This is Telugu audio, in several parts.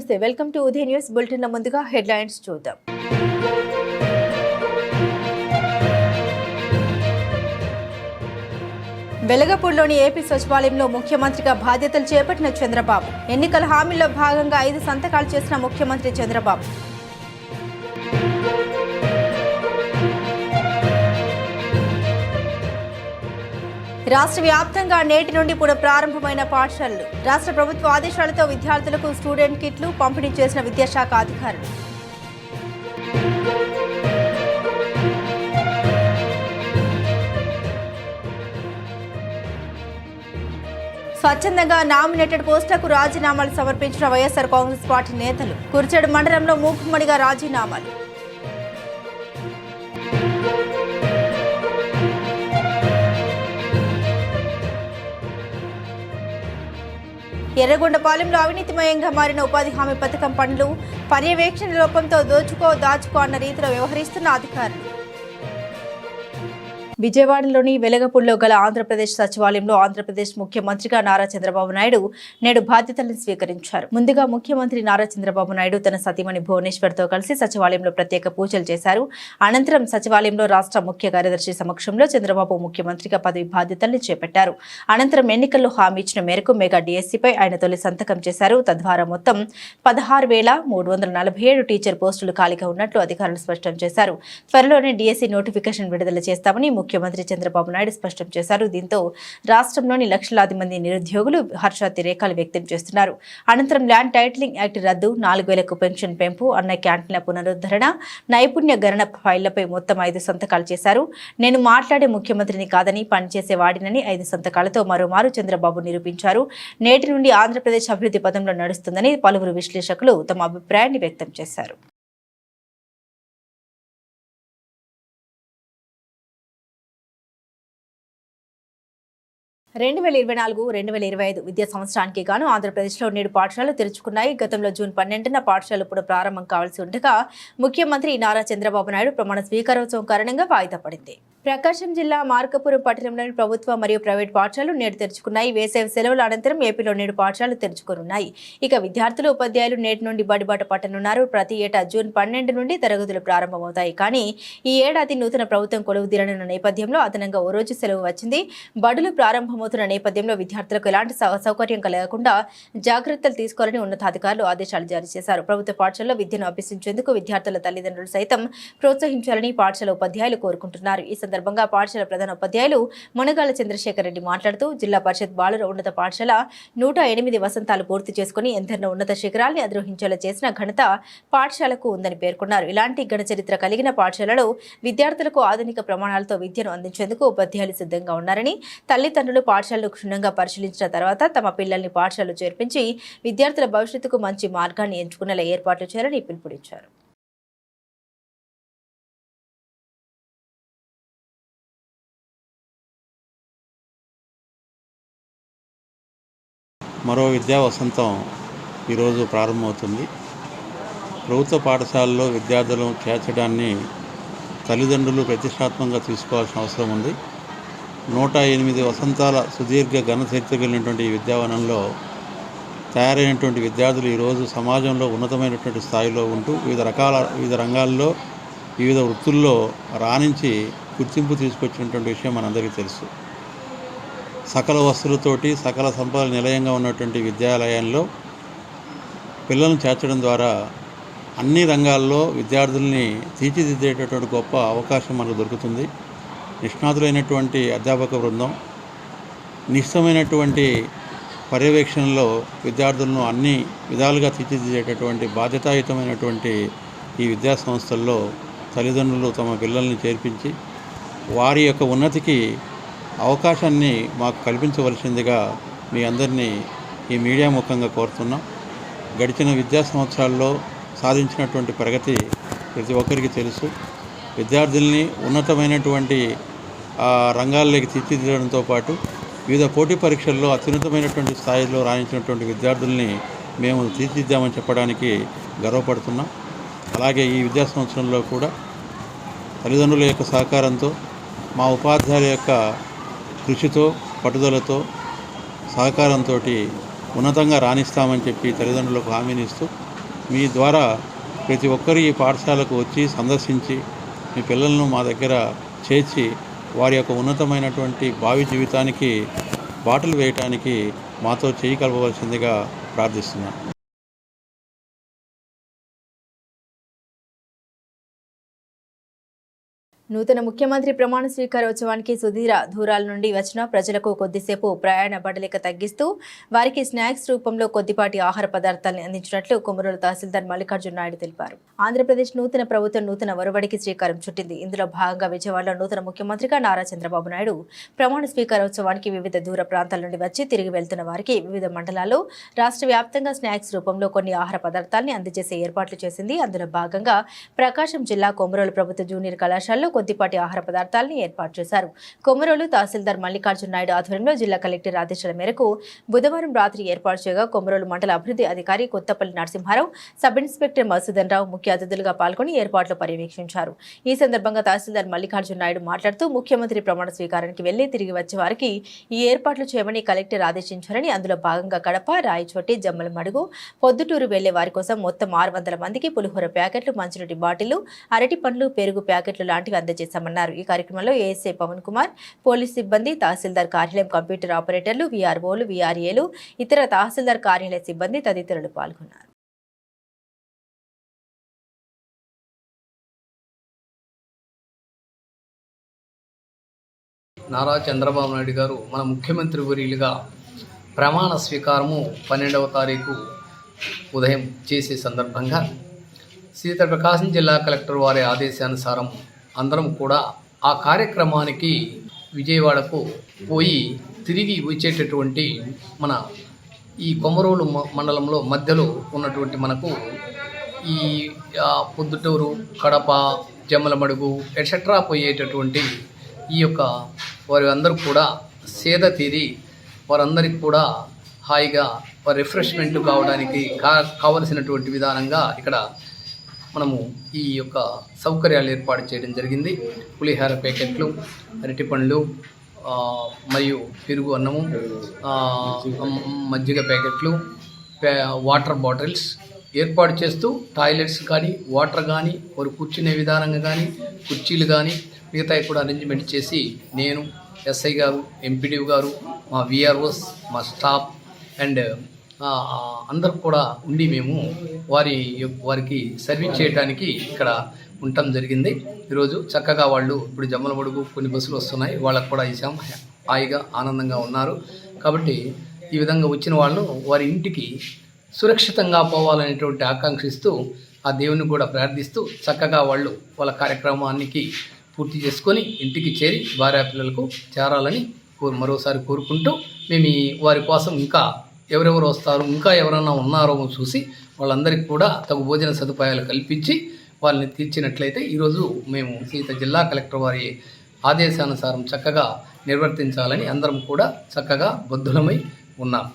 నమస్తే. Welcome to Udaya news. Bulletin ముందుగా హెడ్లైన్స్ చూద్దాం. వెలగపూడిలోని ఏపీ సచివాలయంలో ముఖ్యమంత్రిగా బాధ్యతలు చేపట్టిన చంద్రబాబు. ఎన్నికల హామీల్లో భాగంగా ఐదు సంతకాలు చేసిన ముఖ్యమంత్రి చంద్రబాబు. రాష్ట్ర వ్యాప్తంగా నేటి నుండి పునః ప్రారంభమైన పాఠశాలలు. రాష్ట్ర ప్రభుత్వ ఆదేశాలతో విద్యార్థులకు స్టూడెంట్ కిట్లు పంపిణీ చేసిన విద్యాశాఖ అధికారులు. స్వచ్ఛందంగా నామినేటెడ్ పోస్టులకు రాజీనామాలు సమర్పించిన వైఎస్ఆర్ కాంగ్రెస్ పార్టీ నేతలు కుర్చేడు మండలంలో మూకుమ్మడిగా రాజీనామాలు. ఎర్రగొండపాలెంలో అవినీతిమయంగా మారిన ఉపాధి హామీ పథకం పనులు పర్యవేక్షణ లోపంతో దోచుకో దాచుకో అన్న రీతిలో వ్యవహరిస్తున్న అధికారులు. విజయవాడలోని వెలగపూడిలో గల ఆంధ్రప్రదేశ్ సచివాలయంలో ఆంధ్రప్రదేశ్ ముఖ్యమంత్రిగా నారా చంద్రబాబు నాయుడు నేడు బాధ్యతలను స్వీకరించారు. ముందుగా ముఖ్యమంత్రి నారా చంద్రబాబు నాయుడు తన సతీమణి భువనేశ్వర్తో కలిసి సచివాలయంలో ప్రత్యేక పూజలు చేశారు. అనంతరం సచివాలయంలో రాష్ట్ర ముఖ్య కార్యదర్శి సమక్షంలో చంద్రబాబు ముఖ్యమంత్రిగా పదవి బాధ్యతల్ని చేపట్టారు. అనంతరం ఎన్నికల్లో హామీ ఇచ్చిన మేరకు మెగా డిఎస్సీపై ఆయన తొలి సంతకం చేశారు. తద్వారా మొత్తం పదహారు వేల మూడు వందల నలభై ఏడు టీచర్ పోస్టులు ఖాళీగా ఉన్నట్లు అధికారులు స్పష్టం చేశారు. త్వరలోనే డిఎస్సీ నోటిఫికేషన్ విడుదల చేస్తామని ముఖ్యమంత్రి చంద్రబాబు నాయుడు స్పష్టం చేశారు. దీంతో రాష్ట్రంలోని లక్షలాది మంది నిరుద్యోగులు హర్షాతిరేకాలు వ్యక్తం చేస్తున్నారు. అనంతరం ల్యాండ్ టైటిలింగ్ యాక్ట్ రద్దు నాలుగు వేలకు పెన్షన్ పెంపు అన్న క్యాంటీన్ల పునరుద్ధరణ నైపుణ్య గణన ఫైళ్ళపై మొత్తం ఐదు సంతకాలు చేశారు. నేను మాట్లాడే ముఖ్యమంత్రిని కాదని పనిచేసే వాడినని ఐదు సంతకాలతో మరోమారు చంద్రబాబు నిరూపించారు. నేటి నుండి ఆంధ్రప్రదేశ్ అభివృద్ధి పదంలో నడుస్తుందని పలువురు విశ్లేషకులు తమ అభిప్రాయాన్ని వ్యక్తం చేశారు. రెండు వేల ఇరవై నాలుగు రెండు వేల ఇరవై ఐదు విద్యా సంవత్సరానికి గాను ఆంధ్రప్రదేశ్లో నేడు పాఠశాలలు తెరుచుకున్నాయి. గతంలో జూన్ పన్నెండున పాఠశాలలు ఇప్పుడు ప్రారంభం కావాల్సి ఉండగా ముఖ్యమంత్రి నారా చంద్రబాబు నాయుడు ప్రమాణ స్వీకారోత్సవం కారణంగా వాయిదా పడింది. ప్రకాశం జిల్లా మార్కపురం పట్టణంలోని ప్రభుత్వ మరియు ప్రైవేట్ పాఠశాలలు నేడు తెరుచుకున్నాయి. వేసవి సెలవుల అనంతరం ఏపీలో నేడు పాఠశాలలు తెరుచుకోనున్నాయి. ఇక విద్యార్థులు ఉపాధ్యాయులు నేటి నుండి బడిబాట పట్టనున్నారు. ప్రతి ఏటా జూన్ పన్నెండు నుండి తరగతులు ప్రారంభమవుతాయి. కానీ ఈ ఏడాది నూతన ప్రభుత్వం కొలువు తీరనున్న నేపథ్యంలో అదనంగా ఓ రోజు సెలవు వచ్చింది. బడులు ప్రారంభమవుతున్న నేపథ్యంలో విద్యార్థులకు ఎలాంటి సౌ- సౌకర్యం కలగకుండా జాగ్రత్తలు తీసుకోవాలని ఉన్నతాధికారులు ఆదేశాలు జారీ చేశారు. ప్రభుత్వ పాఠశాలలో విద్యను అభ్యసించేందుకు విద్యార్థుల తల్లిదండ్రులు సైతం ప్రోత్సహించాలని పాఠశాల ఉపాధ్యాయులు కోరుకుంటున్నారు. ఈ సందర్భంగా పాఠశాల ప్రధాన ఉపాధ్యాయులు మునగాల చంద్రశేఖర్ రెడ్డి మాట్లాడుతూ జిల్లా పరిషత్ బాలుర ఉన్నత పాఠశాల నూట ఎనిమిది వసంతాలు పూర్తి చేసుకుని ఎందరినో ఉన్నత శిఖరాల్ని అధిరోహించేలా చేసిన ఘనత పాఠశాలకు ఉందని పేర్కొన్నారు. ఇలాంటి ఘనచరిత్ర కలిగిన పాఠశాలలో విద్యార్థులకు ఆధునిక ప్రమాణాలతో విద్యను అందించేందుకు ఉపాధ్యాయులు సిద్ధంగా ఉన్నారని తల్లిదండ్రులు పాఠశాలను క్షుణ్ణంగా పరిశీలించిన తర్వాత తమ పిల్లల్ని పాఠశాలలో చేర్పించి విద్యార్థుల భవిష్యత్తుకు మంచి మార్గాన్ని ఎంచుకునేలా ఏర్పాట్లు చేయాలని పిలుపునిచ్చారు. మరో విద్యా వసంతం ఈరోజు ప్రారంభమవుతుంది. ప్రభుత్వ పాఠశాలలో విద్యార్థులను చేర్చడాన్ని తల్లిదండ్రులు ప్రతిష్టాత్మకంగా తీసుకోవాల్సిన అవసరం ఉంది. నూట ఎనిమిది వసంతాల సుదీర్ఘ ఘన చరిత్ర కలిగినటువంటి ఈ విద్యావనంలో తయారైనటువంటి విద్యార్థులు ఈరోజు సమాజంలో ఉన్నతమైనటువంటి స్థాయిలో ఉంటూ వివిధ రకాల వివిధ రంగాల్లో వివిధ వృత్తుల్లో రాణించి గుర్తింపు తీసుకొచ్చినటువంటి విషయం మనందరికీ తెలుసు. సకల వస్తువులతోటి సకల సంపద నిలయంగా ఉన్నటువంటి విద్యాలయంలో పిల్లలను చేర్చడం ద్వారా అన్ని రంగాల్లో విద్యార్థుల్ని తీర్చిదిద్దేటటువంటి గొప్ప అవకాశం మనకు దొరుకుతుంది. నిష్ణాతులైనటువంటి అధ్యాపక బృందం నిశ్చితమైనటువంటి పర్యవేక్షణలో విద్యార్థులను అన్ని విధాలుగా తీర్చిదిద్దేటటువంటి బాధ్యతాయుతమైనటువంటి ఈ విద్యా సంస్థల్లో తల్లిదండ్రులు తమ పిల్లల్ని చేర్పించి వారి యొక్క ఉన్నతికి అవకాశాన్ని మాకు కల్పించవలసిందిగా మీ అందరినీ ఈ మీడియా ముఖంగా కోరుతున్నాం. గడిచిన విద్యా సంవత్సరాల్లో సాధించినటువంటి ప్రగతి ప్రతి ఒక్కరికి తెలుసు. విద్యార్థుల్ని ఉన్నతమైనటువంటి రంగాల్లోకి తీర్చిదిద్దడంతో పాటు వివిధ పోటీ పరీక్షల్లో అత్యున్నతమైనటువంటి స్థాయిలో రాణించినటువంటి విద్యార్థుల్ని మేము తీర్చిదిద్దామని చెప్పడానికి గర్వపడుతున్నాం. అలాగే ఈ విద్యా సంవత్సరంలో కూడా తల్లిదండ్రుల యొక్క సహకారంతో మా ఉపాధ్యాయుల యొక్క కృషితో పట్టుదలతో సహకారంతో ఉన్నతంగా రాణిస్తామని చెప్పి తల్లిదండ్రులకు హామీని ఇస్తూ మీ ద్వారా ప్రతి ఒక్కరు ఈ పాఠశాలకు వచ్చి సందర్శించి మీ పిల్లలను మా దగ్గర చేర్చి వారి యొక్క ఉన్నతమైనటువంటి భావి జీవితానికి బాటలు వేయటానికి మాతో చేయి కలపవలసిందిగా ప్రార్థిస్తున్నాను నూతన ముఖ్యమంత్రి ప్రమాణ స్వీకారోత్సవానికి సుదీర దూరాల నుండి వచ్చిన ప్రజలకు కొద్దిసేపు ప్రయాణ బడలిక తగ్గిస్తూ వారికి స్నాక్స్ రూపంలో కొద్దిపాటి ఆహార పదార్థాలను అందించినట్లు కుమరుల తహసీల్దార్ మల్లికార్జున నాయుడు తెలిపారు. ఆంధ్రప్రదేశ్ నూతన ప్రభుత్వం నూతన ఒరవడికి శ్రీకారం చుట్టింది. ఇందులో భాగంగా విజయవాడలో నూతన ముఖ్యమంత్రిగా నారా చంద్రబాబు నాయుడు ప్రమాణ స్వీకారోత్సవానికి వివిధ దూర ప్రాంతాల నుండి వచ్చి తిరిగి వెళ్తున్న వారికి వివిధ మండలాల్లో రాష్ట్ర వ్యాప్తంగా స్నాక్స్ రూపంలో కొన్ని ఆహార పదార్థాలను అందజేసే ఏర్పాట్లు చేసింది. అందులో భాగంగా ప్రకాశం జిల్లా కొమరోలు ప్రభుత్వ జూనియర్ కళాశాలలో కొద్దిపాటి ఆహార పదార్థాలను ఏర్పాటు చేశారు. కొమరోలు తహసీల్దార్ మల్లికార్జున నాయుడు ఆధ్వర్యంలో జిల్లా కలెక్టర్ ఆదేశాల మేరకు బుధవారం రాత్రి ఏర్పాటు చేయగా కొమరోలు మండల అభివృద్ధి అధికారి కొత్తపల్లి నరసింహారావు సబ్ ఇన్స్పెక్టర్ మధుసూదన్ రావు ముఖ్య అతిథులుగా పాల్గొని ఏర్పాట్లు పర్యవేక్షించారు. ఈ సందర్భంగా తహసీల్దార్ మల్లికార్జున నాయుడు మాట్లాడుతూ ముఖ్యమంత్రి ప్రమాణ స్వీకారానికి వెళ్ళి తిరిగి వచ్చే వారికి ఈ ఏర్పాట్లు చేయమని కలెక్టర్ ఆదేశించారని అందులో భాగంగా కడప రాయచోటి జమ్మల మడుగు పొద్దుటూరు వెళ్ళే వారి కోసం మొత్తం ఆరు వందల మందికి పులిహోర ప్యాకెట్లు మంచినీటి బాటిళ్ళు అరటి పండ్లు పెరుగు ప్యాకెట్లు లాంటివి అందజేశామన్నారు. ఈ కార్యక్రమంలో ఏఎస్ఐ పవన్ కుమార్ పోలీస్ సిబ్బంది తహసీల్దార్ కార్యాలయం కంప్యూటర్ ఆపరేటర్లు వీఆర్ఓలు వీఆర్ఏలు ఇతర తహసీల్దార్ కార్యాలయ సిబ్బంది తదితరులు పాల్గొన్నారు. నారా చంద్రబాబు నాయుడు గారు మన ముఖ్యమంత్రి వర్యులుగా ప్రమాణ స్వీకారము పన్నెండవ తారీఖు ఉదయం చేసే సందర్భంగా సీత ప్రకాశం జిల్లా కలెక్టర్ వారి ఆదేశానుసారం అందరం కూడా ఆ కార్యక్రమానికి విజయవాడకు పోయి తిరిగి వచ్చేటటువంటి మన ఈ కొమరోలు మండలంలో మధ్యలో ఉన్నటువంటి మనకు ఈ పొద్దుటూరు కడప జమ్మలమడుగు ఎట్సెట్రా పోయేటటువంటి ఈ యొక్క వారి అందరూ కూడా సేద తీరి వారందరికీ కూడా హాయిగా రిఫ్రెష్మెంట్ కావడానికి కా కావలసినటువంటి విధానంగా ఇక్కడ మనము ఈ యొక్క సౌకర్యాలు ఏర్పాటు చేయడం జరిగింది. పులిహార ప్యాకెట్లు అరటిపండ్లు పండ్లు మరియు పెరుగు అన్నము మజ్జిగ ప్యాకెట్లు వాటర్ బాటిల్స్ ఏర్పాటు చేస్తూ టాయిలెట్స్ కానీ వాటర్ కానీ వారు కూర్చునే విధానంగా కానీ కుర్చీలు కానీ మిగతాయి కూడా అరేంజ్మెంట్ చేసి నేను ఎస్ఐ గారు ఎంపీడీఓ గారు మా విఆర్ఓస్ మా స్టాఫ్ అండ్ అందరు కూడా ఉండి మేము వారి వారికి సర్వీస్ చేయడానికి ఇక్కడ ఉండటం జరిగింది. ఈరోజు చక్కగా వాళ్ళు ఇప్పుడు జమ్మలమడుగు కొన్ని బస్సులు వస్తున్నాయి. వాళ్ళకు కూడా ఇచ్చాం హాయిగా ఆనందంగా ఉన్నారు. కాబట్టి ఈ విధంగా వచ్చిన వాళ్ళు వారి ఇంటికి సురక్షితంగా పోవాలనేటువంటి ఆకాంక్షిస్తూ ఆ దేవుని కూడా ప్రార్థిస్తూ చక్కగా వాళ్ళు వాళ్ళ కార్యక్రమానికి పూర్తి చేసుకొని ఇంటికి చేరి భార్యాపిల్లలకు చేరాలని కో- మరోసారి కోరుకుంటూ మేము ఈ వారి కోసం ఇంకా ఎవరెవరు వస్తారు ఇంకా ఎవరైనా ఉన్నారో చూసి వాళ్ళందరికీ కూడా తగు భోజన సదుపాయాలు కల్పించి వాళ్ళని తీర్చినట్లయితే ఈరోజు మేము సీత జిల్లా కలెక్టర్ వారి ఆదేశానుసారం చక్కగా నిర్వర్తించాలని అందరం కూడా చక్కగా బద్ధులమై ఉన్నాం.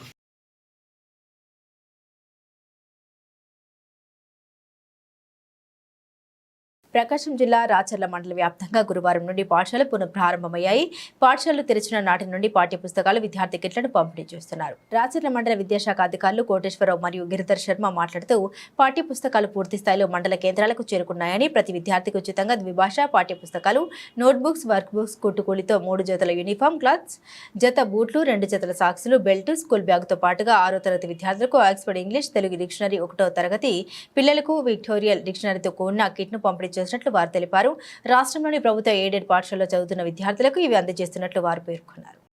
ప్రకాశం జిల్లా రాచర్ల మండల వ్యాప్తంగా గురువారం నుండి పాఠశాలలు పునఃప్రారంభమయ్యాయి. పాఠశాలలు తెరిచిన నాటి నుండి పాఠ్య పుస్తకాలు విద్యార్థి కిట్లను పంపిణీ చేస్తున్నారు. రాచర్ల మండల విద్యాశాఖ అధికారులు కోటేశ్వరరావు మరియు గిరిధర్ శర్మ మాట్లాడుతూ పాఠ్య పుస్తకాలు పూర్తి స్థాయిలో మండల కేంద్రాలకు చేరుకున్నాయని ప్రతి విద్యార్థికి ఉచితంగా ద్విభాష పాఠ్య పుస్తకాలు నోట్బుక్స్ వర్క్ బుక్స్ కుట్టుకూలితో మూడు జతల యూనిఫామ్ క్లాత్స్ జత బూట్లు రెండు జతల సాక్సులు బెల్ట్ స్కూల్ బ్యాగ్తో పాటుగా ఆరో తరగతి విద్యార్థులకు ఆక్స్ఫర్డ్ ఇంగ్లీష్ తెలుగు డిక్షనరీ ఒకటో తరగతి పిల్లలకు విక్టోరియల్ డిక్షనరీతో కూడిన కిట్ను పంపిణీ చేసినట్లు వారు తెలిపారు. రాష్ట్రంలోని ప్రభుత్వ ఎయిడెడ్ పాఠశాలలో చదువుతున్న విద్యార్థులకు ఇవి అందజేస్తున్నట్లు వారు పేర్కొన్నారు.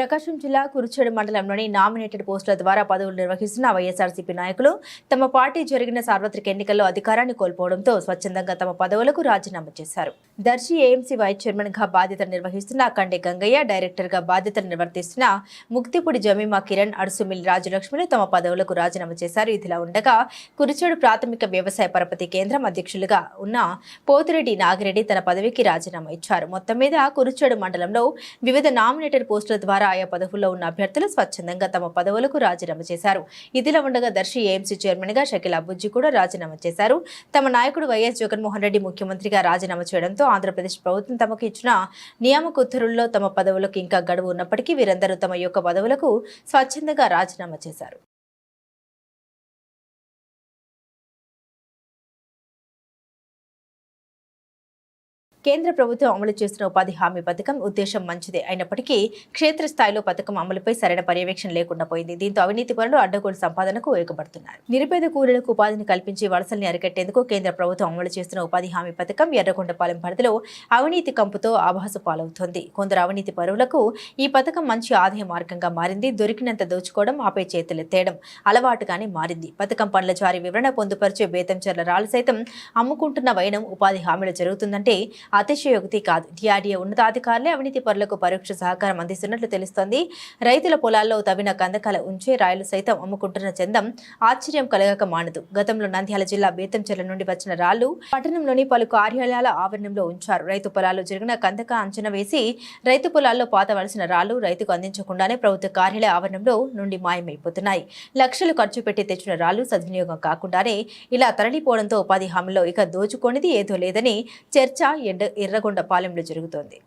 ప్రకాశం జిల్లా కురుచేడు మండలంలోని నామినేటెడ్ పోస్టుల ద్వారా పదవులు నిర్వహిస్తున్న వైఎస్ఆర్సీపీ నాయకులు తమ పార్టీ జరిగిన సార్వత్రిక ఎన్నికల్లో అధికారాన్ని కోల్పోవడంతో స్వచ్ఛందంగా తమ పదవులకు రాజీనామా చేశారు. దర్శి ఏఎంసీ వైస్ చైర్మన్గా బాధ్యతలు నిర్వహిస్తున్న కండే గంగయ్య డైరెక్టర్గా బాధ్యతలు నిర్వర్తిస్తున్న ముక్తిపూడి జమీమా కిరణ్ అడుసుమిల్ రాజలక్ష్మిలు తమ పదవులకు రాజీనామా చేశారు. ఇదిలా ఉండగా కురుచేడు ప్రాథమిక వ్యవసాయ పరపతి కేంద్రం అధ్యక్షులుగా ఉన్న పోతిరెడ్డి నాగిరెడ్డి తన పదవికి రాజీనామా ఇచ్చారు. మొత్తం మీద కురుచేడు మండలంలో వివిధ నామినేటెడ్ పోస్టుల ద్వారా ఆయా పదవుల్లో ఉన్న అభ్యర్థులు స్వచ్ఛందంగా తమ పదవులకు రాజీనామా చేశారు. ఇదిలా ఉండగా దర్శి ఏఎంసీ చైర్మన్గా షకీల్ అబ్బుజ్జి కూడా రాజీనామా చేశారు. తమ నాయకుడు వైఎస్ జగన్మోహన్ రెడ్డి ముఖ్యమంత్రిగా రాజీనామా చేయడంతో ఆంధ్రప్రదేశ్ ప్రభుత్వం తమకు ఇచ్చిన నియామక ఉత్తర్వుల్లో తమ పదవులకు ఇంకా గడువు ఉన్నప్పటికీ వీరందరూ తమ యొక్క పదవులకు స్వచ్ఛందంగా రాజీనామా చేశారు. కేంద్ర ప్రభుత్వం అమలు చేస్తున్న ఉపాధి హామీ పథకం ఉద్దేశం మంచిదే అయినప్పటికీ క్షేత్రస్థాయిలో పథకం అమలుపై సరైన పర్యవేక్షణ లేకుండా పోయింది. దీంతో అవినీతి పనులు అడ్డగోలు సంపాదనకు ఉపయోగపడుతున్నారు నిరుపేద కూలీలకు ఉపాధిని కల్పించి వలసల్ని అరికట్టేందుకు కేంద్ర ప్రభుత్వం అమలు చేస్తున్న ఉపాధి హామీ పథకం ఎర్రగొండపాలెం పరిధిలో అవినీతి కంపుతో ఆభాస పాలవుతోంది. కొందరు అవినీతి పరువులకు ఈ పథకం మంచి ఆదాయ మార్గంగా మారింది. దొరికినంత దోచుకోవడం ఆపై చేతులెత్తేయడం అలవాటుగానే మారింది. పథకం పనుల జారీ వివరణ పొందుపరిచే బేతంచెర్ల రాళ్ళు సైతం అమ్ముకుంటున్న వైనం ఉపాధి హామీలు జరుగుతుందంటే అతిశయోక్తి కాదు. డిఆర్డీఏ ఉన్నతాధికారులే అవినీతి పరులకు పరోక్ష సహకారం అందిస్తున్నట్లు తెలుస్తోంది. రైతుల పొలాల్లో తవ్విన కందకాల ఉంచే రాయలు సైతం అమ్ముకుంటున్న చందం ఆశ్చర్యం కలగక మానదు. గతంలో నంద్యాల జిల్లా బేతంచెర్ల నుండి వచ్చిన రాళ్ళు పట్టణంలోని పలు కార్యాలయాల ఆవరణంలో ఉంచారు. రైతు పొలాల్లో జరిగిన కందక అంచనా వేసి రైతు పొలాల్లో పాతవలసిన రాళ్ళు రైతుకు అందించకుండానే ప్రభుత్వ కార్యాలయ ఆవరణంలో నుండి మాయమైపోతున్నాయి. లక్షలు ఖర్చు పెట్టి తెచ్చిన రాళ్ళు సద్వినియోగం కాకుండానే ఇలా తరలిపోవడంతో ఉపాధి హామీలో ఇక దోచుకోనిది ఏదో లేదని చర్చ ఎండ ఎర్రగొండ పాలెంలో జరుగుతోంది.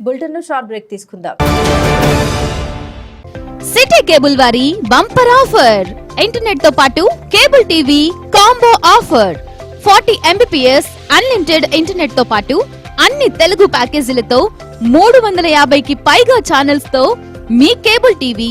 బులెటిన్ షార్ట్ బ్రేక్ తీసుకుందాం. సిటీ కేబుల్ వారి బంపర్ ఆఫర్. ఇంటర్నెట్తో పాటు cable TV combo offer. Forty MBPS unlimited ఇంటర్నెట్తో పాటు అన్ని తెలుగు ప్యాకేజీలతో మూడు వందల యాభైకి పైగా ఛానల్స్తో మీ కేబుల్ టీవీ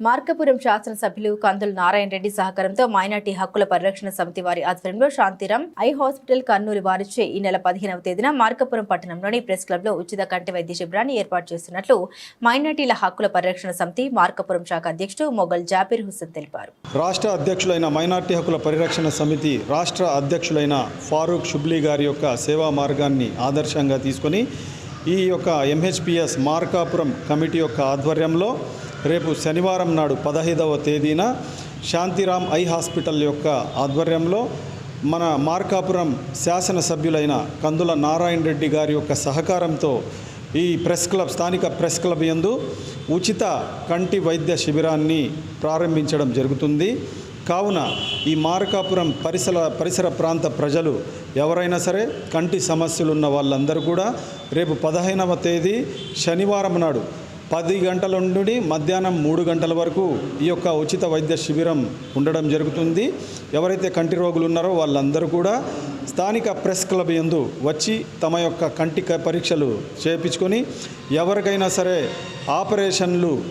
Markapuram శాసనసభ్యులు కందుల నారాయణ రెడ్డి సహకారంతో మైనార్టీ హక్కుల పరిరక్షణ సమితి వారి ఆధ్వర్యంలో శాంతిరామ్ ఐ హాస్పిటల్ కర్నూలు వారిచే ఈ నెల పదిహేనవ తేదీన మార్కపురం పట్టణంలోని ప్రెస్ క్లబ్లో ఉచిత కంటి వైద్య శిబిరాన్ని ఏర్పాటు చేస్తున్నట్లు మైనార్టీల హక్కుల పరిరక్షణ సమితి మార్కపురం శాఖ అధ్యక్షుడు మొగల్ జాబీర్ హుస్సేన్ తెలిపారు. రాష్ట్ర అధ్యక్షులైన మైనార్టీ హక్కుల పరిరక్షణ సమితి రాష్ట్ర అధ్యక్షులైన ఫారూక్ షుబ్లీ గారి యొక్క సేవా మార్గాన్ని ఆదర్శంగా తీసుకొని ఈ యొక్క ఎంహెచ్పిఎస్ మార్కాపురం కమిటీ యొక్క ఆధ్వర్యంలో రేపు శనివారం నాడు పదహైదవ తేదీన శాంతిరామ్ ఐ హాస్పిటల్ యొక్క ఆధ్వర్యంలో మన మార్కాపురం శాసనసభ్యులైన కందుల నారాయణ రెడ్డి గారి యొక్క సహకారంతో ఈ ప్రెస్ క్లబ్ స్థానిక ప్రెస్ క్లబ్ యందు ఉచిత కంటి వైద్య శిబిరాన్ని ప్రారంభించడం జరుగుతుంది. కావున ఈ మార్కాపురం పరిసర పరిసర ప్రాంత ప్రజలు ఎవరైనా సరే కంటి సమస్యలున్న వాళ్ళందరూ కూడా రేపు పదహైనవ తేదీ శనివారం నాడు పది గంటల నుండి మధ్యాహ్నం మూడు గంటల వరకు ఈ యొక్క ఉచిత వైద్య శిబిరం ఉండడం జరుగుతుంది. ఎవరైతే కంటి రోగులు ఉన్నారో వాళ్ళందరూ కూడా స్థానిక ప్రెస్ క్లబ్ యందు వచ్చి తమ యొక్క కంటి పరీక్షలు చేయించుకొని ఎవరికైనా సరే ఆపరేషన్లు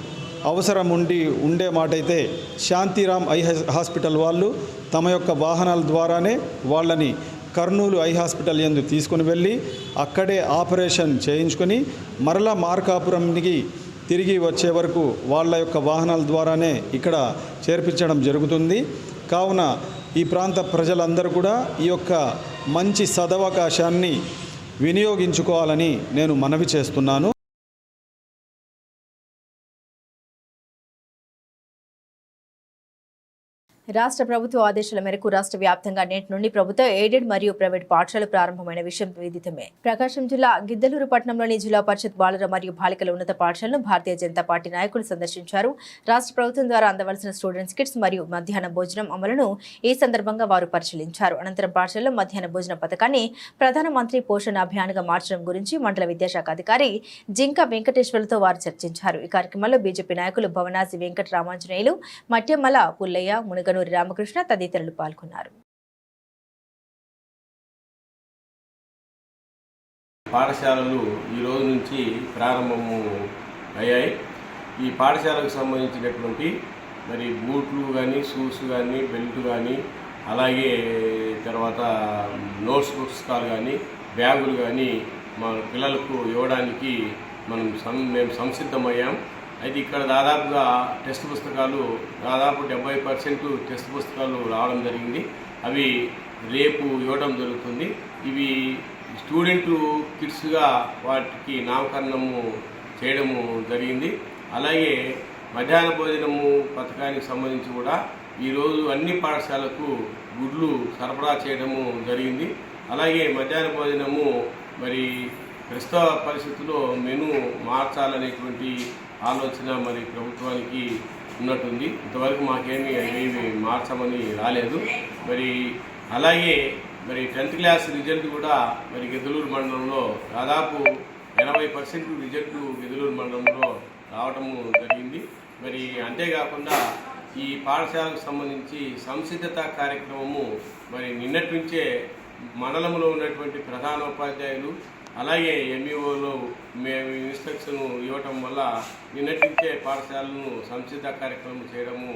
అవసరం ఉండి ఉండే మాట అయితే శాంతిరామ్ ఐ హాస్పిటల్ వాళ్ళు తమ యొక్క వాహనాల ద్వారానే వాళ్ళని కర్నూలు ఐ హాస్పిటల్ యందు తీసుకుని వెళ్ళి అక్కడే ఆపరేషన్ చేయించుకొని మరలా మార్కాపురంకి తిరిగి వచ్చే వరకు వాళ్ళ యొక్క వాహనాల ద్వారానే ఇక్కడ చేర్పించడం జరుగుతుంది. కావున ఈ ప్రాంత ప్రజలందరూ కూడా ఈ యొక్క మంచి సదవకాశాన్ని వినియోగించుకోవాలని నేను మనవి చేస్తున్నాను. రాష్ట్ర ప్రభుత్వ ఆదేశాల మేరకు రాష్ట్ర వ్యాప్తంగా నేటి నుండి ప్రభుత్వ ఎయిడెడ్ మరియు ప్రైవేట్ పాఠశాలలు ప్రారంభమైన విషయం విదితమే. ప్రకాశం జిల్లా గిద్దలూరు పట్టణంలోని జిల్లా పరిషత్ బాలుర మరియు బాలికల ఉన్నత పాఠశాలను భారతీయ జనతా పార్టీ నాయకులు సందర్శించారు. రాష్ట్ర ప్రభుత్వం ద్వారా అందవలసిన స్టూడెంట్స్ కిట్స్ మరియు మధ్యాహ్న భోజనం అమలును ఈ సందర్భంగా వారు పరిశీలించారు. అనంతరం పాఠశాలలో మధ్యాహ్న భోజన పథకాన్ని ప్రధానమంత్రి పోషణ అభియాన్గా మార్చడం గురించి మండల విద్యాశాఖ అధికారి జింక వెంకటేశ్వర్లతో వారు చర్చించారు. ఈ కార్యక్రమంలో బీజేపీ నాయకులు భవనాసి వెంకట రామాంజనేయులు మట్యమల పుల్లయ్య మునగనూరి రామకృష్ణ తదితరులు పాల్గొన్నారు. పాఠశాలలు ఈ రోజు నుంచి ప్రారంభము అయ్యాయి. ఈ పాఠశాలకు సంబంధించినటువంటి మరి బూట్లు కానీ షూస్ కానీ బెల్ట్ కానీ అలాగే తర్వాత నోట్స్ పుస్తకాలు కానీ బ్యాగులు కానీ మా పిల్లలకు ఇవ్వడానికి మనం సం మేము సంసిద్ధమయ్యాం. అయితే ఇక్కడ దాదాపుగా టెక్స్ట్ పుస్తకాలు దాదాపు డెబ్బై పర్సెంట్ టెక్స్ట్ పుస్తకాలు రావడం జరిగింది. అవి రేపు ఇవ్వడం జరుగుతుంది. ఇవి స్టూడెంట్ కిడ్స్గా వాటికి నామకరణము చేయడము జరిగింది. అలాగే మధ్యాహ్న భోజనము పథకానికి సంబంధించి కూడా ఈరోజు అన్ని పాఠశాలకు గుడ్లు సరఫరా చేయడము జరిగింది. అలాగే మధ్యాహ్న భోజనము మరి ప్రస్తుత పరిస్థితుల్లో మెను మార్చాలనేటువంటి ఆలోచన మరి ప్రభుత్వానికి ఉన్నట్టుంది. ఇంతవరకు మాకేమీ ఏమి మార్చమని రాలేదు. మరి అలాగే మరి టెన్త్ క్లాస్ రిజల్ట్ కూడా మరి గిద్దలూరు మండలంలో దాదాపు ఎనభై పర్సెంట్ రిజల్ట్లు గిద్దలూరు మండలంలో రావటము జరిగింది. మరి అంతేకాకుండా ఈ పాఠశాలకు సంబంధించి సంసిద్ధత కార్యక్రమము మరి నిన్నటి నుంచే మండలంలో ఉన్నటువంటి ప్రధానోపాధ్యాయులు అలాగే ఎంఈఓలు మేము ఇన్స్పెక్షన్ ఇవ్వటం వల్ల నిన్నటించే పాఠశాలను సంసిద్ధ కార్యక్రమం చేయడము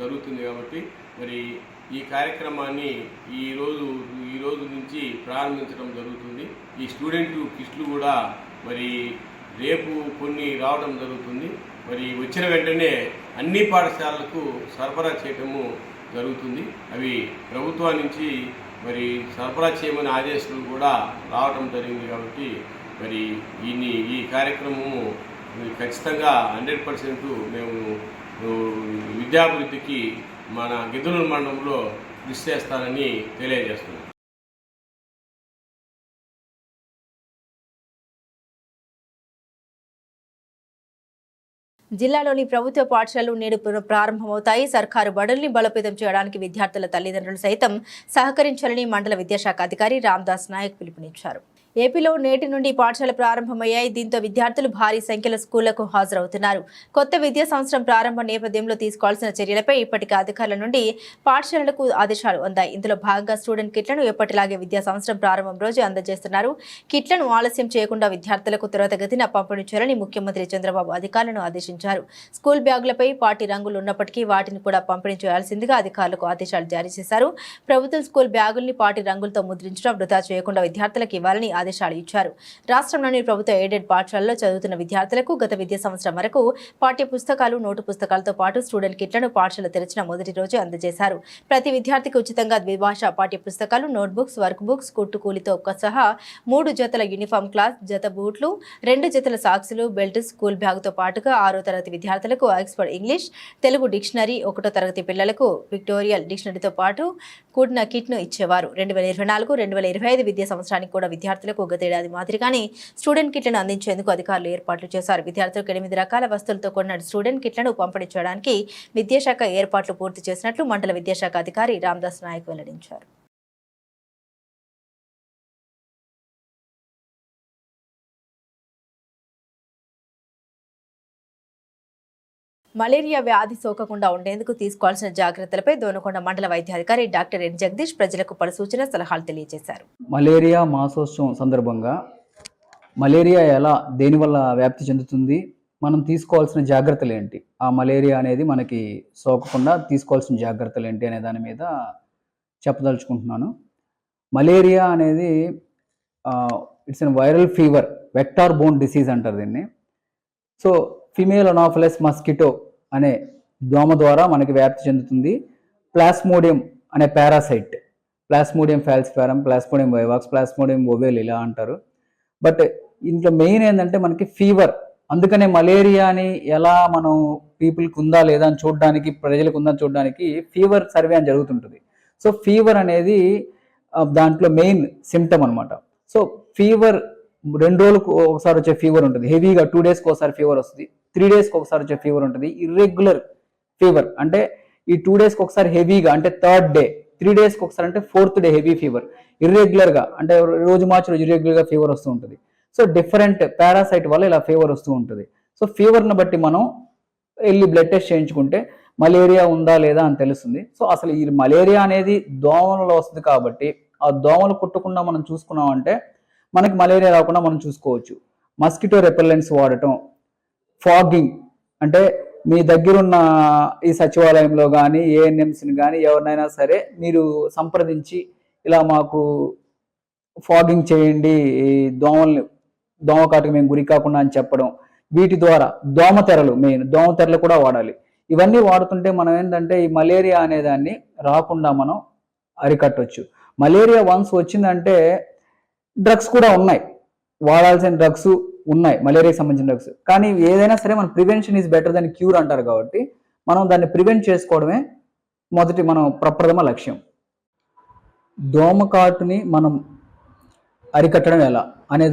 జరుగుతుంది కాబట్టి మరి ఈ కార్యక్రమాన్ని ఈ రోజు ఈ రోజు నుంచి ప్రారంభించడం జరుగుతుంది. ఈ స్టూడెంట్ కిట్లు కూడా మరి రేపు కొన్ని రావడం జరుగుతుంది. మరి వచ్చిన వెంటనే అన్ని పాఠశాలలకు సరఫరా చేయటము జరుగుతుంది. అవి ప్రభుత్వం నుంచి మరి సరఫరా చేయమని ఆదేశాలు కూడా రావటం జరిగింది కాబట్టి మరి ఈ ఈ కార్యక్రమము ఖచ్చితంగా హండ్రెడ్ పర్సెంట్ మేము విద్యాభివృద్ధికి మన గిద్దలూరు మండలంలో కృషి చేస్తానని తెలియజేస్తున్నాం. జిల్లాలోని ప్రభుత్వ పాఠశాలలు నేడు ప్రారంభమవుతాయి. సర్కారు బడుల్ని బలోపేతం చేయడానికి విద్యార్థుల తల్లిదండ్రులు సైతం సహకరించాలని మండల విద్యాశాఖ అధికారి రామ్దాస్ నాయక్ పిలుపునిచ్చారు. ఏపీలో నేటి నుండి పాఠశాల ప్రారంభమయ్యాయి. దీంతో విద్యార్థులు భారీ సంఖ్యలో స్కూళ్ళకు హాజరవుతున్నారు. కొత్త విద్యా సంవత్సరం ప్రారంభ నేపథ్యంలో తీసుకోవాల్సిన చర్యలపై ఇప్పటికే అధికారుల నుండి పాఠశాలలకు ఆదేశాలు అందాయి. ఇందులో భాగంగా స్టూడెంట్ కిట్లను ఎప్పటిలాగే విద్యా సంవత్సరం ప్రారంభం రోజు అందజేస్తున్నారు. కిట్లను ఆలస్యం చేయకుండా విద్యార్థులకు త్వరితగతిన పంపిణీ చేయాలని ముఖ్యమంత్రి చంద్రబాబు అధికారులను ఆదేశించారు. స్కూల్ బ్యాగులపై పార్టీ రంగులు ఉన్నప్పటికీ వాటిని కూడా పంపిణీ చేయాల్సిందిగా అధికారులకు ఆదేశాలు జారీ చేశారు. ప్రభుత్వం స్కూల్ బ్యాగుల్ని పార్టీ రంగులతో ముద్రించడం వృధా చేయకుండా విద్యార్థులకు ఇవ్వాలని ఆదేశాలు ఇచ్చారు. రాష్ట్రంలోని ప్రభుత్వ ఎయిడెడ్ పాఠశాలలో చదువుతున్న విద్యార్థులకు గత విద్యా సంవత్సరం వరకు పాఠ్య పుస్తకాలు నోటు పుస్తకాలతో పాటు స్టూడెంట్ కిట్లను పాఠశాల తెరిచిన మొదటి రోజు అందజేశారు. ప్రతి విద్యార్థికి ఉచితంగా ద్విభాషా పాఠ్య పుస్తకాలు నోట్బుక్స్ వర్క్ బుక్స్ కుట్టు కూలితో సహా మూడు జతల యూనిఫామ్ క్లాస్ జత బూట్లు రెండు జతల సాక్సులు బెల్ట్ స్కూల్ బ్యాగ్తో పాటుగా ఆరో తరగతి విద్యార్థులకు ఆక్స్ఫర్డ్ ఇంగ్లీష్ తెలుగు డిక్షనరీ ఒకటో తరగతి పిల్లలకు విక్టోరియల్ డిక్షనరీతో పాటు కూడిన కిట్ను ఇచ్చేవారు. రెండు వేల ఇరవై నాలుగు రెండు వేల ఇరవై ఐదు విద్యా సంవత్సరానికి కూడా విద్యార్థులకు గతేడాది మాదిరిగానే స్టూడెంట్ కిట్లను అందించేందుకు అధికారులు ఏర్పాట్లు చేశారు. విద్యార్థులకు ఎనిమిది రకాల వస్తువులతో కూడిన స్టూడెంట్ కిట్లను పంపిణీ చేయడానికి విద్యాశాఖ ఏర్పాట్లు పూర్తి చేసినట్లు మండల విద్యాశాఖ అధికారి రామ్దాస్ నాయక్ వెల్లడించారు. మలేరియా వ్యాధి సోకకుండా ఉండేందుకు తీసుకోవాల్సిన జాగ్రత్తలపై దోనకొండ మండల వైద్యాధికారి డాక్టర్ ఎన్ జగదీష్ ప్రజలకు పలు సూచన సలహాలు తెలియజేశారు. మలేరియా మాసోత్సవం సందర్భంగా మలేరియా ఎలా దేనివల్ల వ్యాప్తి చెందుతుంది మనం తీసుకోవాల్సిన జాగ్రత్తలు ఏంటి ఆ మలేరియా అనేది మనకి సోకకుండా తీసుకోవాల్సిన జాగ్రత్తలు ఏంటి అనే దాని మీద చెప్పదలుచుకుంటున్నాను. మలేరియా అనేది it's an viral fever vector borne disease అంటారు దీన్ని. సో ఫిమేల్ అనాఫలస్ మస్కిటో అనే దోమ ద్వారా మనకి వ్యాప్తి చెందుతుంది. ప్లాస్మోడియం అనే parasite. Plasmodium falciparum plasmodium vivax plasmodium ovale ఇలా అంటారు. బట్ ఇంట్లో మెయిన్ ఏంటంటే మనకి ఫీవర్. అందుకనే మలేరియాని ఎలా మనం పీపుల్కి ఉందా లేదా అని చూడడానికి ప్రజలకు ఉందా చూడడానికి ఫీవర్ సర్వే అని జరుగుతుంటుంది. సో ఫీవర్ అనేది దాంట్లో మెయిన్ సిమ్టమ్ అనమాట సో ఫీవర్ రెండు రోజులకు ఒకసారి వచ్చే ఫీవర్ ఉంటుంది. హెవీగా టూ డేస్కి ఒకసారి ఫీవర్ వస్తుంది. త్రీ డేస్కి ఒకసారి వచ్చే ఫీవర్ ఉంటుంది. ఇర్రెగ్యులర్ ఫీవర్ అంటే ఈ టూ డేస్కి ఒకసారి హెవీగా అంటే థర్డ్ డే త్రీ డేస్కి ఒకసారి అంటే ఫోర్త్ డే హెవీ ఫీవర్ ఇర్రెగ్యులర్గా అంటే రోజు మార్చి రోజు ఇర్రెగ్యులర్గా ఫీవర్ వస్తూ ఉంటుంది. సో డిఫరెంట్ పారాసైట్ వల్ల ఇలా ఫీవర్ వస్తూ ఉంటుంది. సో ఫీవర్ని బట్టి మనం వెళ్ళి బ్లడ్ టెస్ట్ చేయించుకుంటే మలేరియా ఉందా లేదా అని తెలుస్తుంది. సో అసలు ఈ మలేరియా అనేది దోమలలో వస్తుంది కాబట్టి ఆ దోమలు కుట్టకుండా మనం చూసుకున్నామంటే మనకి మలేరియా రాకుండా మనం చూసుకోవచ్చు. మస్కిటో రెపెల్లెంట్స్ వాడటం ఫాగింగ్ అంటే మీ దగ్గరున్న ఈ సచివాలయంలో కానీ ఏఎన్ఎంసీని కానీ ఎవరినైనా సరే మీరు సంప్రదించి ఇలా మాకు ఫాగింగ్ చేయండి ఈ దోమల్ని దోమకాటుకు మేము గురి కాకుండా అని చెప్పడం. వీటి ద్వారా దోమతెరలు మెయిన్ దోమతెరలు కూడా వాడాలి. ఇవన్నీ వాడుతుంటే మనం ఏంటంటే ఈ మలేరియా అనే దాన్ని రాకుండా మనం అరికట్టవచ్చు మలేరియా వన్స్ వచ్చిందంటే డ్రగ్స్ కూడా ఉన్నాయి. వాడాల్సిన డ్రగ్స్ ఉన్నాయి. మలేరియాకి సంబంధించిన డ్రగ్స్ కానీ ఏదైనా సరే మన prevention is better than cure అంటారు కాబట్టి మనం దాన్ని ప్రివెంట్ చేసుకోవడమే మొదటి మనం ప్రప్రథమ లక్ష్యం. దోమకాటుని మనం అరికట్టడం ఎలా అనే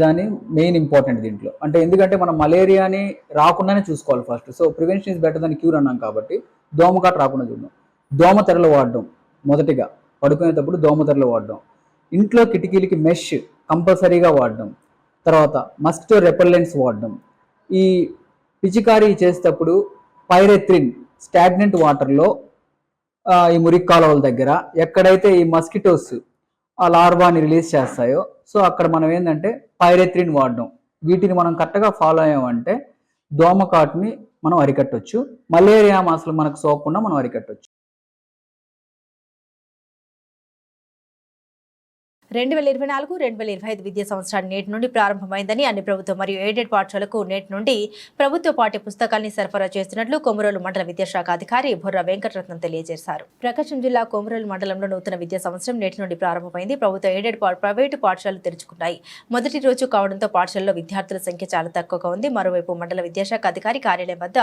మెయిన్ ఇంపార్టెంట్ దీంట్లో. అంటే ఎందుకంటే మనం మలేరియాని రాకుండానే చూసుకోవాలి first so prevention is better than cure అన్నాం కాబట్టి దోమకాటు రాకుండా చూడడం. దోమ తెరలు వాడడం మొదటిగా. పడుకునేటప్పుడు దోమ తెరలు వాడడం. ఇంట్లో కిటికీలకి మెష్ కంపల్సరీగా వాడడం. తర్వాత మస్కిటో రెపల్లెంట్స్ వాడడం. ఈ పిచికారీ చేసేటప్పుడు పైరెత్రిన్ స్టాగ్నెంట్ వాటర్లో ఈ మురికి కాలువల దగ్గర ఎక్కడైతే ఈ మస్కిటోస్ ఆ లార్వాని రిలీజ్ చేస్తాయో సో అక్కడ మనం ఏంటంటే పైరెత్రిన్ వాడడం. వీటిని మనం కరెక్ట్గా ఫాలో అయ్యామంటే దోమకాటుని మనం అరికట్టొచ్చు. మలేరియా అసలు మనకు సోకకుండా మనం అరికట్టొచ్చు. రెండు వేల ఇరవై నాలుగు రెండు వేల ఇరవై ఐదు విద్యా సంవత్సరాన్ని నేటి నుండి ప్రారంభమైందని అన్ని ప్రభుత్వ మరియు ఎయిడెడ్ పాఠశాలకు నేటి నుండి ప్రభుత్వ పాఠ్య పుస్తకాల్ని సరఫరా చేస్తున్నట్లు కొమరోలు మండల విద్యాశాఖ అధికారి బుర్ర వెంకటరత్నం తెలియజేశారు. ప్రకాశం జిల్లా కొమరోలు మండలంలో నూతన విద్యా సంవత్సరం నేటి నుండి ప్రారంభమైంది. ప్రభుత్వ ఎయిడెడ్ ప్రైవేటు పాఠశాలలు తెరుచుకున్నాయి. మొదటి రోజు కావడంతో పాఠశాలలో విద్యార్థుల సంఖ్య చాలా తక్కువగా ఉంది. మరోవైపు మండల విద్యాశాఖ అధికారి కార్యాలయం వద్ద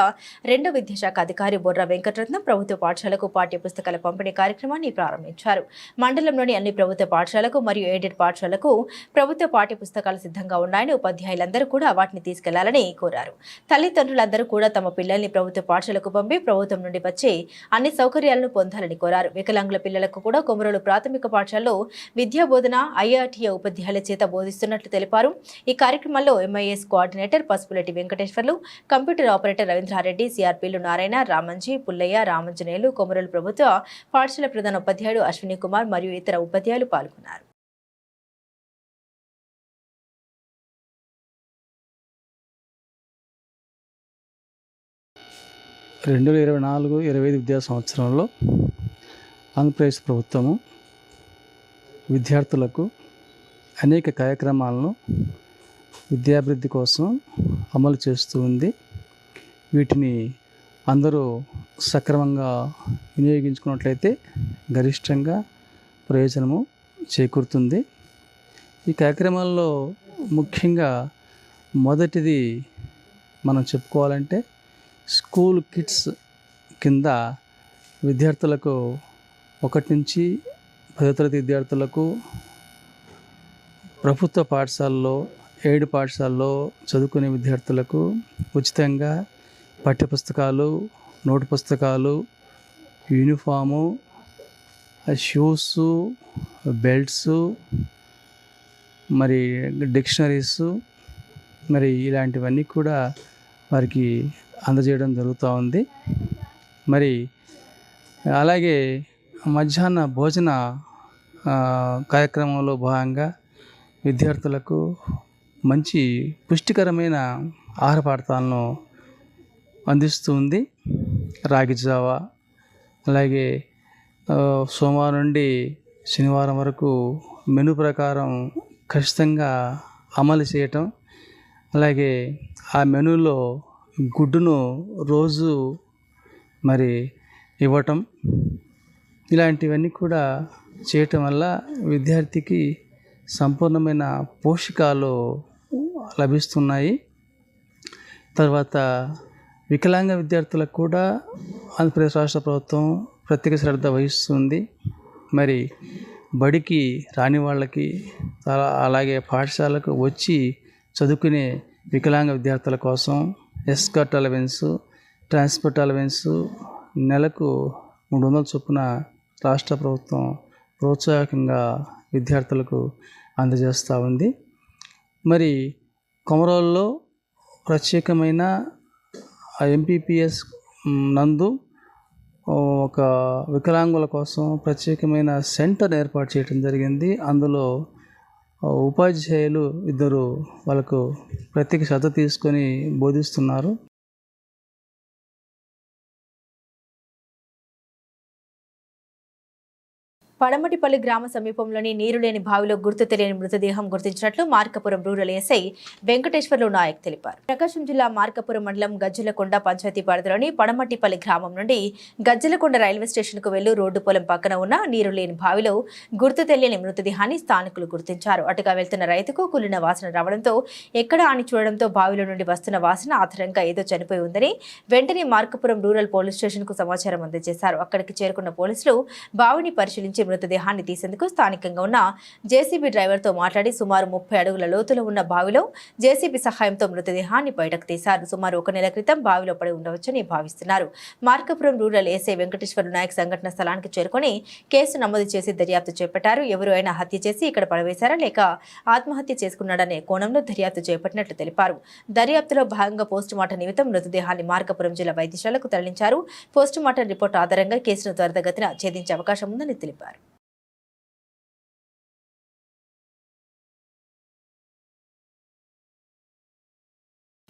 రెండో విద్యాశాఖ అధికారి బొర్ర వెంకటరత్నం ప్రభుత్వ పాఠశాలకు పాఠ్య పుస్తకాల పంపిణీ కార్యక్రమాన్ని ప్రారంభించారు. మండలంలోని అన్ని ప్రభుత్వ పాఠశాలకు మరియు ఎయిడెడ్ పాఠశాలకు ప్రభుత్వ పాఠ్య పుస్తకాలు సిద్ధంగా ఉన్నాయని ఉపాధ్యాయులందరూ కూడా వాటిని తీసుకెళ్ళాలని కోరారు. తల్లిదండ్రులందరూ కూడా తమ పిల్లల్ని ప్రభుత్వ పాఠశాలకు పంపి ప్రభుత్వం నుండి వచ్చే అన్ని సౌకర్యాలను పొందాలని కోరారు. వికలాంగుల పిల్లలకు కూడా కొమరలు ప్రాథమిక పాఠశాలలో విద్యా బోధన ఐఆర్టీఏ ఉపాధ్యాయుల చేత బోధిస్తున్నట్లు తెలిపారు. ఈ కార్యక్రమంలో MIS coordinator Pasupuletti Venkateswarlu computer operator Ravindrareddy సిఆర్పీలు Narayana Ramanji Pullaiah Ramanjaneyulu Komarolu ప్రభుత్వ పాఠశాల ప్రధాన ఉపాధ్యాయుడు అశ్విని కుమార్ మరియు ఇతర ఉపాధ్యాయులు పాల్గొన్నారు. రెండు వేల ఇరవై నాలుగు ఇరవై ఐదు విద్యా సంవత్సరంలో ఆంధ్రప్రదేశ్ ప్రభుత్వము విద్యార్థులకు అనేక కార్యక్రమాలను విద్యాభివృద్ధి కోసం అమలు చేస్తూ ఉంది. వీటిని అందరూ సక్రమంగా వినియోగించుకున్నట్లయితే గరిష్టంగా ప్రయోజనము చేకూరుతుంది. ఈ కార్యక్రమాల్లో ముఖ్యంగా మొదటిది మనం చెప్పుకోవాలంటే స్కూల్ కిడ్స్ కింద విద్యార్థులకు ఒకటి నుంచి పదో తరగతి విద్యార్థులకు ప్రభుత్వ పాఠశాలలో ఏడు పాఠశాలలో చదువుకునే విద్యార్థులకు ఉచితంగా పాఠ్యపుస్తకాలు నోటు పుస్తకాలు యూనిఫాము షూస్ బెల్ట్స్ మరి డిక్షనరీస్ మరి ఇలాంటివన్నీ కూడా వారికి అందజేయడం జరుగుతూ ఉంది. మరి అలాగే మధ్యాహ్న భోజన కార్యక్రమంలో భాగంగా విద్యార్థులకు మంచి పుష్టికరమైన ఆహార పదార్థాలను అందిస్తూ ఉంది. రాగి జావ అలాగే సోమవారం నుండి శనివారం వరకు మెను ప్రకారం ఖచ్చితంగా అమలు చేయటం అలాగే ఆ మెనూలో గుడ్డును రోజు మరి ఇవ్వటం ఇలాంటివన్నీ కూడా చేయటం వల్ల విద్యార్థికి సంపూర్ణమైన పోషకాలు లభిస్తున్నాయి. తర్వాత వికలాంగ విద్యార్థులకు కూడా ఆంధ్రప్రదేశ్ రాష్ట్ర ప్రభుత్వం ప్రత్యేక శ్రద్ధ వహిస్తుంది. మరి బడికి రాని వాళ్ళకి అలా- అలాగే పాఠశాలకు వచ్చి చదువుకునే వికలాంగ విద్యార్థుల కోసం ఎస్కట్ అలవెన్స్ ట్రాన్స్పోర్ట్ అలవెన్స్ నెలకు మూడు వందల చొప్పున రాష్ట్ర ప్రభుత్వం ప్రోత్సాహకంగా విద్యార్థులకు అందజేస్తూ ఉంది. మరి కొమరోల్లో ప్రత్యేకమైన ఎంపీపీఎస్ నందు ఒక వికలాంగుల కోసం ప్రత్యేకమైన సెంటర్ ఏర్పాటు చేయడం జరిగింది. అందులో ఉపాధ్యాయులు ఇద్దరు వాళ్ళకు ప్రత్యేక శ్రద్ధ తీసుకొని బోధిస్తున్నారు. పడమటిపల్లి గ్రామ సమీపంలోని నీరు లేని బావిలో గుర్తు తెలియని మృతదేహం గుర్తించినట్లు మార్కపురం రూరల్ ఎస్ఐ వెంకటేశ్వర్లు నాయక్ తెలిపారు. ప్రకాశం జిల్లా మార్కపురం మండలం గజ్జలకొండ పంచాయతీ పరిధిలోని పడమటిపల్లి గ్రామం నుండి గజ్జలకొండ రైల్వే స్టేషన్కు రోడ్డు పొలం పక్కన ఉన్న నీరు లేని బావిలో గుర్తు తెలియని మృతదేహాన్ని స్థానికులు గుర్తించారు. అటుగా వెళ్తున్న రైతుకు కులిన వాసన రావడంతో ఎక్కడ అని చూడడంతో బావిలో నుండి వస్తున్న వాసన ఆధారంగా ఏదో చనిపోయి ఉందని వెంటనే మార్కపురం రూరల్ పోలీస్ స్టేషన్కు సమాచారం అందజేశారు. అక్కడికి చేరుకున్న పోలీసులు బావిని పరిశీలించి మృతదేహాన్ని తీసేందుకు స్థానికంగా ఉన్న జేసీబీ డ్రైవర్తో మాట్లాడి సుమారు ముప్పై అడుగుల లోతులో ఉన్న బావిలో జేసీబీ సహాయంతో మృతదేహాన్ని బయటకు తీశారు. సుమారు ఒక నెల క్రితం బావిలో పడి ఉండవచ్చని భావిస్తున్నారు. మార్కపురం రూరల్ ఏసై వెంకటేశ్వర నాయక్ సంఘటన స్థలానికి చేరుకొని కేసు నమోదు చేసి దర్యాప్తు చేపట్టారు. ఎవరు అయినా హత్య చేసి ఇక్కడ పడవేశారా లేక ఆత్మహత్య చేసుకున్నాడనే కోణంలో దర్యాప్తు చేపట్టినట్లు తెలిపారు. దర్యాప్తులో భాగంగా పోస్టుమార్టం నిమిత్తం మృతదేహాన్ని మార్కపురం జిల్లా వైద్యశాలకు తరలించారు. పోస్టుమార్టం రిపోర్టు ఆధారంగా కేసును త్వరితగతిన ఛేదించే అవకాశం ఉందని తెలిపారు.